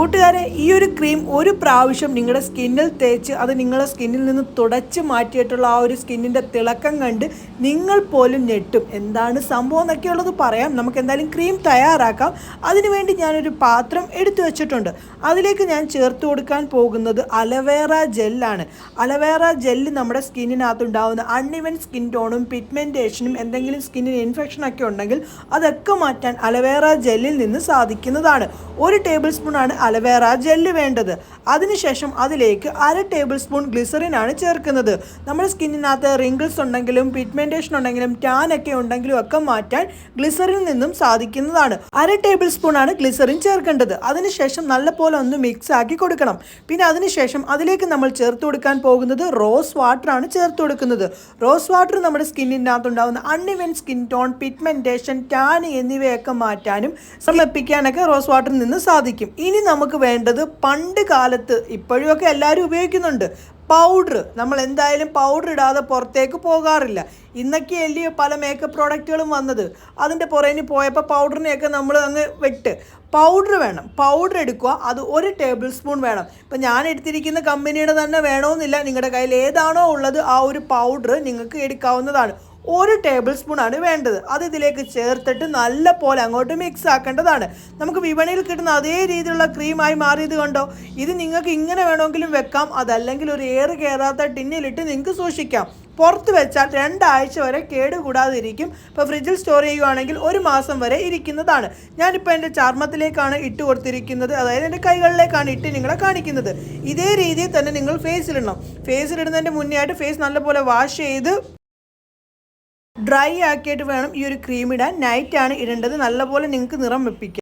കൂട്ടുകാരെ ഈ ഒരു ക്രീം ഒരു പ്രാവശ്യം നിങ്ങളുടെ സ്കിന്നിൽ തേച്ച് അത് നിങ്ങളുടെ സ്കിന്നിൽ നിന്ന് തുടച്ച് മാറ്റിയിട്ടുള്ള ആ ഒരു സ്കിന്നിന്റെ തിളക്കം കണ്ട് നിങ്ങൾ പോലും ഞെട്ടും. എന്താണ് സംഭവം എന്നൊക്കെയുള്ളത് പറയാം. നമുക്ക് എന്തായാലും ക്രീം തയ്യാറാക്കാം. അതിനുവേണ്ടി ഞാനൊരു പാത്രം എടുത്തു വെച്ചിട്ടുണ്ട്. അതിലേക്ക് ഞാൻ ചേർത്ത് കൊടുക്കാൻ പോകുന്നത് അലവേറ ജെല്ലാണ്. അലവേറ ജെല്ല് നമ്മുടെ സ്കിന്നിനകത്ത് ഉണ്ടാകുന്ന അൺഇവൻ സ്കിൻ ടോണും പിഗ്മെന്റേഷനും എന്തെങ്കിലും സ്കിന്നിന് ഇൻഫെക്ഷൻ ഒക്കെ ഉണ്ടെങ്കിൽ അതൊക്കെ മാറ്റാൻ അലവേറ ജെല്ലിൽ നിന്ന് സാധിക്കുന്നതാണ്. ഒരു ടേബിൾ സ്പൂൺ ആണ് അലവേറ ജെല്ല് വേണ്ടത്. അതിനുശേഷം അതിലേക്ക് അര ടേബിൾ സ്പൂൺ ഗ്ലിസറിൻ ആണ് ചേർക്കുന്നത്. നമ്മുടെ സ്കിന്നിനകത്ത് റിങ്കിൾസ് ഉണ്ടെങ്കിലും പിഗ്മെന്റേഷൻ ഉണ്ടെങ്കിലും ടാൻ ഒക്കെ ഉണ്ടെങ്കിലും ഒക്കെ മാറ്റാൻ ഗ്ലിസറിൽ നിന്നും സാധിക്കുന്നതാണ്. അര ടേബിൾ സ്പൂൺ ആണ് ഗ്ലിസറിൻ ചേർക്കേണ്ടത്. അതിനുശേഷം നല്ലപോലെ ഒന്ന് മിക്സ് ആക്കി കൊടുക്കണം. പിന്നെ അതിനുശേഷം അതിലേക്ക് നമ്മൾ ചേർത്ത് കൊടുക്കാൻ പോകുന്നത് റോസ് വാട്ടർ ആണ് ചേർത്ത് കൊടുക്കുന്നത്. റോസ് വാട്ടർ നമ്മുടെ സ്കിന്നിനകത്ത് ഉണ്ടാകുന്ന uneven skin tone pigmentation tan എന്നിവയൊക്കെ മാറ്റാനും സമർപ്പിക്കാനൊക്കെ റോസ് വാട്ടറിൽ നിന്ന് സാധിക്കും. ഇനി നമുക്ക് വേണ്ടത് പണ്ട് കാലത്ത് ഇപ്പോഴുമൊക്കെ എല്ലാവരും ഉപയോഗിക്കുന്നുണ്ട്. പൗഡർ. നമ്മൾ എന്തായാലും പൗഡർ ഇടാതെ പുറത്തേക്ക് പോകാറില്ല. ഇന്നൊക്കെ അല്ലയോ പല മേക്കപ്പ് പ്രോഡക്റ്റുകളും വന്നത്. അതിന്റെ പുറകിന് പോയപ്പോൾ പൗഡറിനെയൊക്കെ നമ്മൾ അങ്ങ് വെട്ട്. പൗഡർ വേണം. പൗഡർ എടുക്കുക. അത് ഒരു ടേബിൾ സ്പൂൺ വേണം. ഇപ്പം ഞാൻ എടുത്തിരിക്കുന്ന കമ്പനിയുടെ തന്നെ വേണമെന്നില്ല. നിങ്ങളുടെ കയ്യിൽ ഏതാണോ ഉള്ളത് ആ ഒരു പൗഡർ നിങ്ങൾക്ക് എടുക്കാവുന്നതാണ്. ഒരു ടേബിൾ സ്പൂൺ ആണ് വേണ്ടത്. അത് ഇതിലേക്ക് ചേർത്തിട്ട് നല്ല പോലെ അങ്ങോട്ട് മിക്സ് ആക്കേണ്ടതാണ്. നമുക്ക് വിപണിയിൽ കിട്ടുന്ന അതേ രീതിയിലുള്ള ക്രീമായി മാറിയത് കണ്ടോ? ഇത് നിങ്ങൾക്ക് ഇങ്ങനെ വേണമെങ്കിലും വെക്കാം. അതല്ലെങ്കിൽ ഒരു ഏറ് കയറാത്ത ടിന്നിലിട്ട് നിങ്ങൾക്ക് സൂക്ഷിക്കാം. പുറത്ത് വെച്ചാൽ രണ്ടാഴ്ച വരെ കേടുകൂടാതിരിക്കും. ഇപ്പോൾ ഫ്രിഡ്ജിൽ സ്റ്റോർ ചെയ്യുവാണെങ്കിൽ ഒരു മാസം വരെ ഇരിക്കുന്നതാണ്. ഞാനിപ്പോൾ എന്റെ ചർമ്മത്തിലേക്കാണ് ഇട്ട് കൊടുത്തിരിക്കുന്നത്. അതായത് എന്റെ കൈകളിലേക്കാണ് ഇട്ട് നിങ്ങളെ കാണിക്കുന്നത്. ഇതേ രീതിയിൽ തന്നെ നിങ്ങൾ ഫേസിലിടണം ഫേസിലിടുന്നതിന്റെ മുന്നേ ആയിട്ട് ഫേസ് നല്ലപോലെ വാഷ് ചെയ്ത് ഡ്രൈ ആക്കിയിട്ട് വേണം ഈ ഒരു ക്രീം ഇടാൻ. നൈറ്റാണ് ഇടേണ്ടത്. നല്ലപോലെ നിങ്ങൾക്ക് നിറം വെപ്പിക്കാം